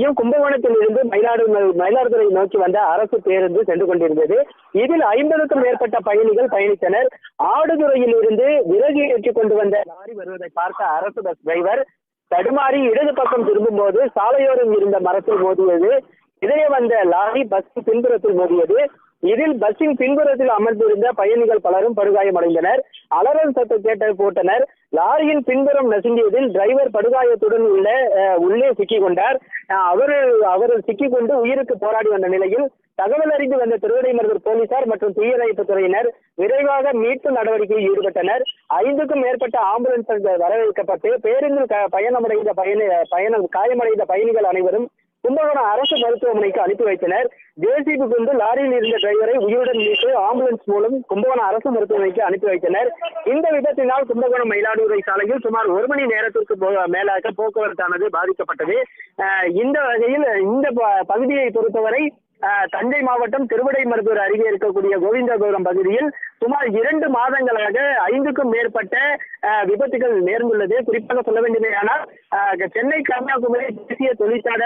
கும்பகோணத்தில் இருந்து மயிலாடுதுறை மயிலாடுதுறை நோக்கி வந்த அரசு பேருந்து சென்று கொண்டிருந்தது. இதில் ஐம்பதுக்கும் மேற்பட்ட பயணிகள் பயணித்தனர். ஆடுதுறையில் இருந்து விறகு ஏற்றிக் கொண்டு வந்த லாரி வருவதை பார்த்த அரசு பஸ் டிரைவர் தடுமாறி இடது பக்கம் திரும்பும் போது சாலையோரம் இருந்த மரத்தில் மோதியது. இதே வந்த லாரி பஸ் பின்புறத்தில் மோதியது. இதில் பஸ்ஸின் பின்புறத்தில் அமர்ந்திருந்த பயணிகள் பலரும் படுகாயமடைந்தனர். அலறல் சத்தம் கேட்ட போட்டனர். லாரியின் பின்புறம் நசுங்கியதில் டிரைவர் படுகாயத்துடன் உள்ள உள்ளே சிக்கிக் கொண்டார் அவர் அவர் சிக்கிக் கொண்டு உயிருக்கு போராடி வந்த நிலையில் தகவல் அறிந்து வந்த திருவிடைமருதூர் போலீசார் மற்றும் தீயணைப்பு துறையினர் விரைவாக மீட்பு நடவடிக்கையில் ஈடுபட்டனர். ஐந்துக்கும் மேற்பட்ட ஆம்புலன்ஸ் வரவேற்கப்பட்டு பேருந்தில் பயணமடைந்த பயணி பயணம் காயமடைந்த பயணிகள் அனைவரும் கும்பகோணம் அரசு மருத்துவமனைக்கு அனுப்பி வைத்தனர். ஜேசிபி கொண்டு லாரியில் இருந்த டிரைவரை உயிருடன் மீட்டு ஆம்புலன்ஸ் மூலம் கும்பகோணம் அரசு மருத்துவமனைக்கு அனுப்பி வைத்தனர். இந்த விபத்தினால் கும்பகோணம் மயிலாடுதுறை சாலையில் சுமார் ஒரு மணி நேரத்திற்கு மேலாக போக்குவரத்தானது பாதிக்கப்பட்டது. இந்த வகையில் இந்த பகுதியை பொறுத்தவரை தஞ்சை மாவட்டம் திருவிடைமருதூர் அருகே இருக்கக்கூடிய கோவிந்தபுரம் பகுதியில் சுமார் இரண்டு மாதங்களாக ஐந்துக்கும் மேற்பட்ட விபத்துகள் நேர்ந்துள்ளது. குறிப்பாக சொல்ல வேண்டுமேயானால் ஆனால் சென்னை கன்னியாகுமரி தேசிய தொழிற்சால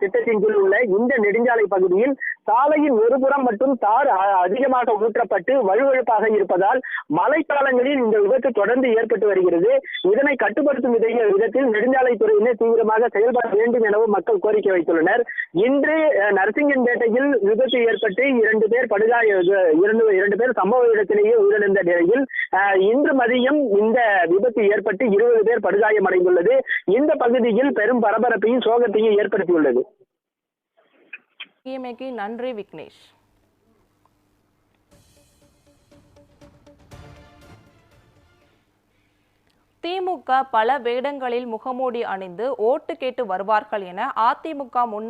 திட்டத்தின் கீழ் உள்ள இந்த நெடுஞ்சாலை பகுதியில் சாலையின் ஒருபுறம் மட்டும் தார் அதிகமாக ஊற்றப்பட்டு வலுவழுப்பாக இருப்பதால் மழைக்காலங்களில் இந்த விபத்து தொடர்ந்து ஏற்பட்டு வருகிறது. இதனை கட்டுப்படுத்தும் விதத்தில் நெடுஞ்சாலைத்துறையினர் தீவிரமாக செயல்பட வேண்டும் எனவும் மக்கள் கோரிக்கை வைத்துள்ளனர். இன்று நரசிங்கன்பேட்டையில் விபத்து ஏற்பட்டு இரண்டு பேர் படுகாய இரண்டு இரண்டு பேர் சம்பவ இடத்திலேயே உயிரிழந்த நிலையில் இன்று மதியம் இந்த விபத்து ஏற்பட்டு இருபது பேர் படுகாயமடைந்துள்ளது. இந்த பகுதியில் பெரும் பரபரப்பையும் சோகத்தையும் ஏற்படுத்தியுள்ளது. நன்றி விக்னேஷ். திமுக பல வேடங்களில் முகமூடி அணிந்து ஓட்டு கேட்டு வருவார்கள் என அதிமுக முன்னாள்